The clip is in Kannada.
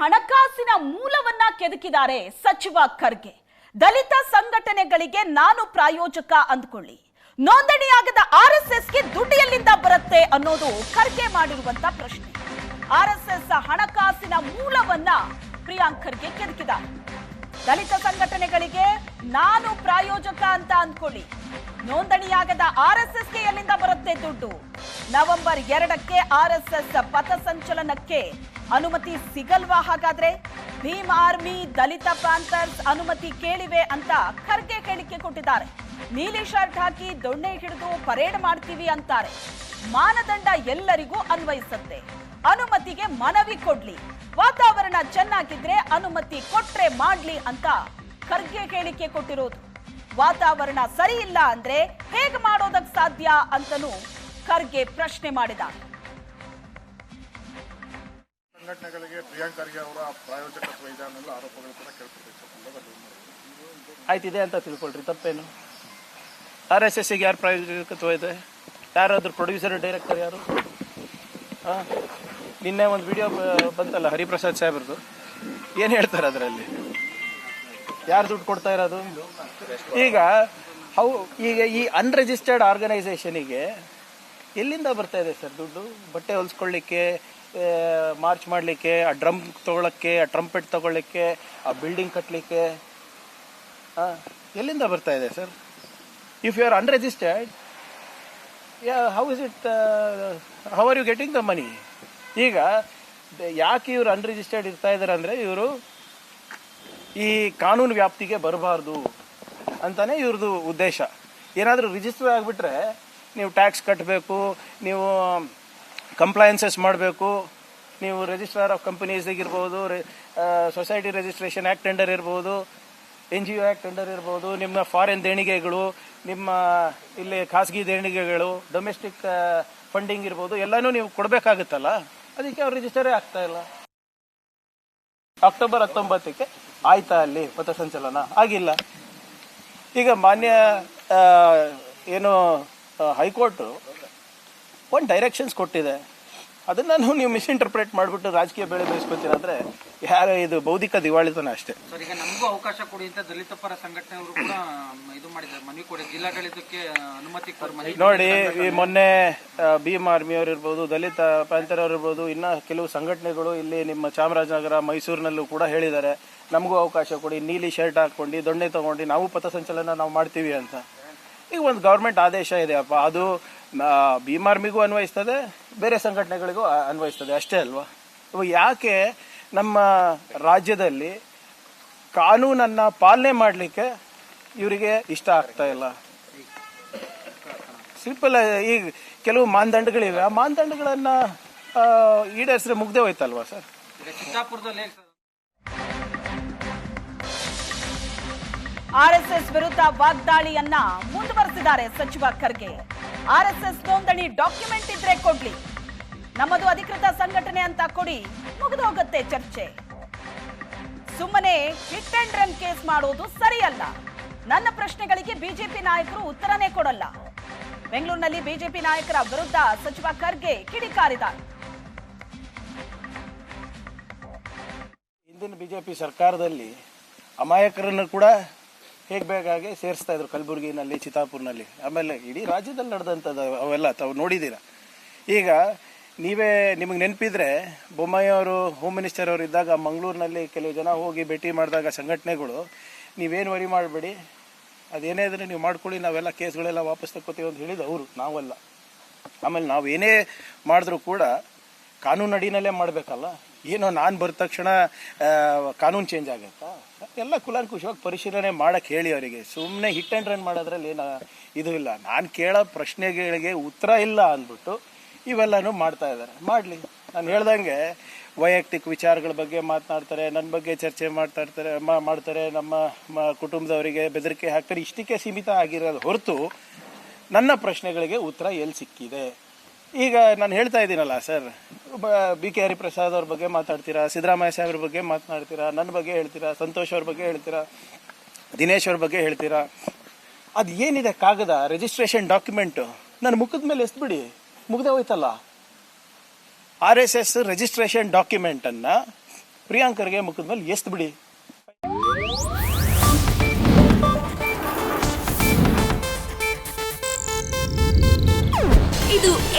ಹಣಕಾಸಿನ ಮೂಲವನ್ನ ಕೆದಕಿದ್ದಾರೆ ಸಚಿವ ಖರ್ಗೆ. ದಲಿತ ಸಂಘಟನೆಗಳಿಗೆ ನಾನು ಪ್ರಾಯೋಜಕ ಅಂದ್ಕೊಳ್ಳಿ. ನೋಂದಣಿಯಾಗದ ಆರ್ ಎಸ್ ಎಸ್ಗೆ ದುಡ್ಡು ಎಲ್ಲಿಂದ ಬರುತ್ತೆ ಅನ್ನೋದು ಖರ್ಗೆ ಮಾಡಿರುವಂತ ಪ್ರಶ್ನೆ. ಆರ್ ಎಸ್ ಎಸ್ ಹಣಕಾಸಿನ ಮೂಲವನ್ನ ಪ್ರಿಯಾಂಕ್ ಖರ್ಗೆ ಕೆದಕಿದ್ದಾರೆ. ದಲಿತ ಸಂಘಟನೆಗಳಿಗೆ ನಾನು ಪ್ರಾಯೋಜಕ ಅಂತ ಅಂದ್ಕೊಳ್ಳಿ. ನೋಂದಣಿಯಾಗದ ಆರ್ ಎಸ್ ಎಸ್ಗೆ ಎಲ್ಲಿಂದ ಬರುತ್ತೆ ದುಡ್ಡು? ನವೆಂಬರ್ ಎರಡಕ್ಕೆ ಆರ್ ಎಸ್ ಎಸ್ ಪಥಸಂಚಲನಕ್ಕೆ ಅನುಮತಿ ಸಿಗಲ್ವಾ ಹಾಗಾದ್ರೆ? ಭೀಮ್ ಆರ್ಮಿ, ದಲಿತ ಪ್ಯಾಂಥರ್ಸ್ ಅನುಮತಿ ಕೇಳಿವೆ ಅಂತ ಖರ್ಗೆ ಹೇಳಿಕೆ ಕೊಟ್ಟಿದ್ದಾರೆ. ನೀಲಿ ಶರ್ಟ್ ಹಾಕಿ ದೊಣ್ಣೆ ಹಿಡಿದು ಪರೇಡ್ ಮಾಡ್ತೀವಿ ಅಂತಾರೆ. ಮಾನದಂಡ ಎಲ್ಲರಿಗೂ ಅನ್ವಯಿಸುತ್ತೆ. ಅನುಮತಿಗೆ ಮನವಿ ಕೊಡ್ಲಿ. ವಾತಾವರಣ ಚೆನ್ನಾಗಿದ್ರೆ ಅನುಮತಿ ಕೊಟ್ರೆ ಮಾಡ್ಲಿ ಅಂತ ಖರ್ಗೆ ಹೇಳಿಕೆ ಕೊಟ್ಟಿರೋದು. ವಾತಾವರಣ ಸರಿ ಇಲ್ಲ ಅಂದ್ರೆ ಹೇಗೆ ಮಾಡೋದಕ್ಕೆ ಸಾಧ್ಯ ಅಂತನೂ ಖರ್ಗೆ ಪ್ರಶ್ನೆ ಮಾಡಿದ ಸಂಘಟನೆಗಳಿಗೆ ಪ್ರಿಯಾಂಕ್ ಖರ್ಗೆ ಅವರ ಪ್ರಾಯೋಜಕತ್ವ ಇದೆ ಅನ್ನೋ ಆರೋಪಗಳು ಕೂಡ ಆಯ್ತಿದೆ ಅಂತ ತಿಳ್ಕೊಳ್ರಿ, ತಪ್ಪೇನು? ಆರ್ ಎಸ್ ಎಸ್ಸಿಗೆ ಯಾರು ಪ್ರಾಯೋಜಕತ್ವ ಇದೆ? ಯಾರಾದ್ರೂ ಪ್ರೊಡ್ಯೂಸರ್ ಡೈರೆಕ್ಟರ್ ಯಾರು? ಹಾಂ ನಿನ್ನೆ ಒಂದು ವಿಡಿಯೋ ಬಂತಲ್ಲ ಹರಿಪ್ರಸಾದ್ ಸಾಹೇಬ್ರದ್ದು? ಏನು ಹೇಳ್ತಾರೆ ಅದರಲ್ಲಿ? ಯಾರು ದುಡ್ಡು ಕೊಡ್ತಾ ಇರೋದು? ಈಗ, ಹೌ, ಈಗ ಈ ಅನ್ರಿಜಿಸ್ಟರ್ಡ್ ಆರ್ಗನೈಸೇಷನಿಗೆ ಎಲ್ಲಿಂದ ಬರ್ತಾ ಇದೆ ಸರ್ ದುಡ್ಡು? ಬಟ್ಟೆ ಹೊಲಿಸ್ಕೊಳ್ಳಿಕ್ಕೆ ಮಾರ್ಚ್ ಮಾಡಲಿಕ್ಕೆ, ಆ ಡ್ರಮ್ ತೊಗೊಳಕ್ಕೆ, ಆ ಟ್ರಂಪೆಟ್ ತಗೊಳ್ಳಿಕ್ಕೆ, ಆ ಬಿಲ್ಡಿಂಗ್ ಕಟ್ಟಲಿಕ್ಕೆ ಎಲ್ಲಿಂದ ಬರ್ತಾ ಇದೆ sir if you are unregistered how is it how are you getting the money ಈಗ ಯಾಕೆ ಇವರು ಅನ್ರಿಜಿಸ್ಟರ್ಡ್ ಇರ್ತಾ ಇದ್ದಾರೆ ಅಂದರೆ, ಇವರು ಈ ಕಾನೂನು ವ್ಯಾಪ್ತಿಗೆ ಬರಬಾರ್ದು ಅಂತಾನೆ ಇವ್ರದ್ದು ಉದ್ದೇಶ. ಏನಾದರೂ ರಿಜಿಸ್ಟರ್ ಆಗಿಬಿಟ್ರೆ, ನೀವು ಟ್ಯಾಕ್ಸ್ ಕಟ್ಟಬೇಕು ನೀವು ಕಂಪ್ಲೈನ್ಸಸ್ ಮಾಡಬೇಕು. ನೀವು ರಿಜಿಸ್ಟ್ರಾರ್ ಆಫ್ ಕಂಪನೀಸಿಗೆ ಇರ್ಬೋದು ಸೊಸೈಟಿ ರಿಜಿಸ್ಟ್ರೇಷನ್ ಆ್ಯಕ್ಟ್ ಟೆಂಡರ್ ಇರ್ಬೋದು N G O act tender ಇರ್ಬೋದು, ನಿಮ್ಮ ಫಾರಿನ್ ದೇಣಿಗೆಗಳು, ನಿಮ್ಮ ಇಲ್ಲಿ ಖಾಸಗಿ ದೇಣಿಗೆಗಳು ಡೊಮೆಸ್ಟಿಕ್ ಫಂಡಿಂಗ್ ಇರ್ಬೋದು, ಎಲ್ಲನೂ ನೀವು ಕೊಡಬೇಕಾಗುತ್ತಲ್ಲ? ಅದಕ್ಕೆ ಅವ್ರು ರಿಜಿಸ್ಟರೇ ಆಗ್ತಾ ಇಲ್ಲ. ಅಕ್ಟೋಬರ್ ಹತ್ತೊಂಬತ್ತಕ್ಕೆ ಆಯ್ತಾ ಅಲ್ಲಿ ಪಥಸಂಚಲನ ಆಗಿಲ್ಲ. ಈಗ ಮಾನ್ಯ ಏನು ಹೈಕೋರ್ಟ್ ಒಂದು ಡೈರೆಕ್ಷನ್ಸ್ ಕೊಟ್ಟಿದೆ. ಅದನ್ನ ನೀವು ಮಿಸ್ಇಂಟರ್ಪ್ರೇಟ್ ಮಾಡಿಬಿಟ್ಟು ರಾಜಕೀಯ ಬೆಳೆ ಬೇಯಿಸ್ಕೊತೀರ ಅಂದರೆ ಯಾರು ಇದು ಬೌದ್ಧಿಕ ದಿವಾಳಿತನ ಅಷ್ಟೇ. ಸರ್ ಈಗ ನಮಗೂ ಅವಕಾಶ ಕೊಡಿ ಅಂತ ದಲಿತ ಪರ ಸಂಘಟನೆಯವರು ಕೂಡ ಇದು ಮಾಡಿದ್ದಾರೆ. ಮನವಿ ಕೊಡಿ ಜಿಲ್ಲಾಡಳಿತಕ್ಕೆ ಅನುಮತಿ ನೋಡಿ ಈ ಮೊನ್ನೆ ಭೀಮ್ ಆರ್ಮಿ ಅವ್ರು ಇರ್ಬೋದು ದಲಿತ ಪ್ಯಾಂಥರ್ ಅವ್ರು ಇರ್ಬೋದು ಇನ್ನ ಕೆಲವು ಸಂಘಟನೆಗಳು ಇಲ್ಲಿ ನಿಮ್ಮ ಚಾಮರಾಜನಗರ ಮೈಸೂರಿನಲ್ಲೂ ಕೂಡ ಹೇಳಿದ್ದಾರೆ. ನಮಗೂ ಅವಕಾಶ ಕೊಡಿ ನೀಲಿ ಶರ್ಟ್ ಹಾಕೊಂಡು ದೊಣ್ಣೆ ತಗೊಂಡು ನಾವು ಪಥಸಂಚಲನ ನಾವು ಮಾಡ್ತೀವಿ ಅಂತ. ಈಗ ಒಂದು ಗೌರ್ಮೆಂಟ್ ಆದೇಶ ಇದೆ ಅಪ್ಪ. ಅದು ಭೀಮಾರ್ಮಿಗೂ ಅನ್ವಯಿಸ್ತದೆ, ಬೇರೆ ಸಂಘಟನೆಗಳಿಗೂ ಅನ್ವಯಿಸ್ತದೆ. ಅಷ್ಟೇ ಅಲ್ವಾ? ಇವಾಗ ಯಾಕೆ ನಮ್ಮ ರಾಜ್ಯದಲ್ಲಿ ಕಾನೂನನ್ನ ಪಾಲನೆ ಮಾಡಲಿಕ್ಕೆ ಇವರಿಗೆ ಇಷ್ಟ ಆಗ್ತಾ ಇಲ್ಲ? ಸಿಂಪಲ್ ಈಗ ಕೆಲವು ಮಾನದಂಡಗಳಿವೆ. ಆ ಮಾನದಂಡಗಳನ್ನ ಈಡೇರಿಸಿದ್ರೆ ಮುಗ್ದೇ ಹೋಯ್ತಲ್ವಾ ಸರ್? ಆರ್ಎಸ್ಎಸ್ ವಿರುದ್ಧ ವಾಗ್ದಾಳಿಯನ್ನ ಮುಂದುವರೆಸಿದ್ದಾರೆ ಸಚಿವ ಖರ್ಗೆ. ಆರ್ಎಸ್ಎಸ್ ನೋಂದಣಿ ಡಾಕ್ಯುಮೆಂಟ್ ಇದ್ರೆ ಕೊಡ್ಲಿ. ನಮ್ಮದು ಅಧಿಕೃತ ಸಂಘಟನೆ ಅಂತ ಕೊಡಿ ಮುಗಿದು ಹೋಗುತ್ತೆ ಚರ್ಚೆ. ಸುಮ್ಮನೆ ಹಿಟ್ ಅಂಡ್ ರನ್ ಕೇಸ್ ಮಾಡೋದು ಸರಿಯಲ್ಲ. ನನ್ನ ಪ್ರಶ್ನೆಗಳಿಗೆ ಬಿಜೆಪಿ ನಾಯಕರು ಉತ್ತರನೇ ಕೊಡಲ್ಲ. ಬೆಂಗಳೂರಿನಲ್ಲಿ ಬಿಜೆಪಿ ನಾಯಕರ ವಿರುದ್ಧ ಸಚಿವ ಖರ್ಗೆ ಕಿಡಿಕಾರಿದ್ದಾರೆ ಹಿಂದಿನ ಬಿಜೆಪಿ ಸರ್ಕಾರದಲ್ಲಿ ಅಮಾಯಕರನ್ನು ಕೂಡ ಹೇಗೆ ಬೇಕಾಗೆ ಸೇರಿಸ್ತಾ ಇದ್ರು ಕಲಬುರಗಿನಲ್ಲಿ, ಚಿತ್ತಾಪುರ್ನಲ್ಲಿ. ಆಮೇಲೆ ಇಡೀ ರಾಜ್ಯದಲ್ಲಿ ನಡೆದಂಥದ್ದು ಅವೆಲ್ಲ ತಾವು ನೋಡಿದ್ದೀರ? ಈಗ ನೀವೇ ನಿಮಗೆ ನೆನಪಿದ್ರೆ ಬೊಮ್ಮಾಯಿ ಅವರು ಹೋಮ್ ಮಿನಿಸ್ಟರ್ ಅವರು ಇದ್ದಾಗ ಮಂಗಳೂರಿನಲ್ಲಿ ಕೆಲವು ಜನ ಹೋಗಿ ಭೇಟಿ ಮಾಡಿದಾಗ ಸಂಘಟನೆಗಳು, ನೀವೇನು ವರಿ ಮಾಡಬೇಡಿ, ಅದೇನೇ ಇದ್ರೆ ನೀವು ಮಾಡ್ಕೊಳ್ಳಿ, ನಾವೆಲ್ಲ ಕೇಸ್ಗಳೆಲ್ಲ ವಾಪಸ್ ತಕ್ಕೋತೀವಿ ಅಂತ ಹೇಳಿದ್ದು ಅವರು, ನಾವಲ್ಲ. ಆಮೇಲೆ ನಾವು ಏನೇ ಮಾಡಿದ್ರು ಕೂಡ ಕಾನೂನು ಅಡಿನಲ್ಲೇ ಮಾಡಬೇಕಲ್ಲ? ಏನೋ ನಾನು ಬರ ತಕ್ಷಣ ಕಾನೂನು ಚೇಂಜ್ ಆಗುತ್ತಾ? ಎಲ್ಲ ಕುಲಾಂಕುಷವಾಗಿ ಪರಿಶೀಲನೆ ಮಾಡಕ್ಕೆ ಹೇಳಿ ಅವರಿಗೆ. ಸುಮ್ಮನೆ ಹಿಟ್ ಆ್ಯಂಡ್ ರನ್ ಮಾಡೋದ್ರಲ್ಲಿ ಏನು, ಇದು ಇಲ್ಲ. ನಾನು ಕೇಳೋ ಪ್ರಶ್ನೆಗಳಿಗೆ ಉತ್ತರ ಇಲ್ಲ ಅಂದ್ಬಿಟ್ಟು ಇವೆಲ್ಲನೂ ಮಾಡ್ತಾ ಇದ್ದಾರೆ. ಮಾಡಲಿ. ನಾನು ಹೇಳ್ದಂಗೆ ವೈಯಕ್ತಿಕ ವಿಚಾರಗಳ ಬಗ್ಗೆ ಮಾತನಾಡ್ತಾರೆ ನನ್ನ ಬಗ್ಗೆ ಚರ್ಚೆ ಮಾಡ್ತಾ ಇರ್ತಾರೆ ಮಾಡ್ತಾರೆ, ನಮ್ಮ ಕುಟುಂಬದವರಿಗೆ ಬೆದರಿಕೆ ಹಾಕ್ತಾರೆ. ಇಷ್ಟಕ್ಕೆ ಸೀಮಿತ ಆಗಿರೋದು ಹೊರತು ನನ್ನ ಪ್ರಶ್ನೆಗಳಿಗೆ ಉತ್ತರ ಎಲ್ಲಿ ಸಿಕ್ಕಿದೆ? ಈಗ ನಾನು ಹೇಳ್ತಾ ಇದ್ದೀನಲ್ಲ, ಸರ್, ಬಿ ಕೆ ಹರಿಪ್ರಸಾದ್ ಅವ್ರ ಬಗ್ಗೆ ಮಾತಾಡ್ತೀರಾ, ಸಿದ್ದರಾಮಯ್ಯ ಸಾಹೇಬ್ರ ಬಗ್ಗೆ ಮಾತನಾಡ್ತೀರಾ ನನ್ನ ಬಗ್ಗೆ ಹೇಳ್ತೀರಾ, ಸಂತೋಷ್ ಅವ್ರ ಬಗ್ಗೆ ಹೇಳ್ತೀರಾ, ದಿನೇಶ್ ಅವ್ರ ಬಗ್ಗೆ ಹೇಳ್ತೀರಾ, ಅದು ಏನಿದೆ ಕಾಗದ ರಿಜಿಸ್ಟ್ರೇಷನ್ ಡಾಕ್ಯುಮೆಂಟು ನನ್ನ ಮುಖದ ಮೇಲೆ ಎಸ್ಬಿಡಿ ಮುಗ್ದೇ ಹೋಯ್ತಲ್ಲ. ಆರ್ ಎಸ್ ಎಸ್ ರಿಜಿಸ್ಟ್ರೇಷನ್ ಡಾಕ್ಯುಮೆಂಟನ್ನು ಪ್ರಿಯಾಂಕರ್ಗೆ ಮುಖದ ಮೇಲೆ ಎಸ್ದು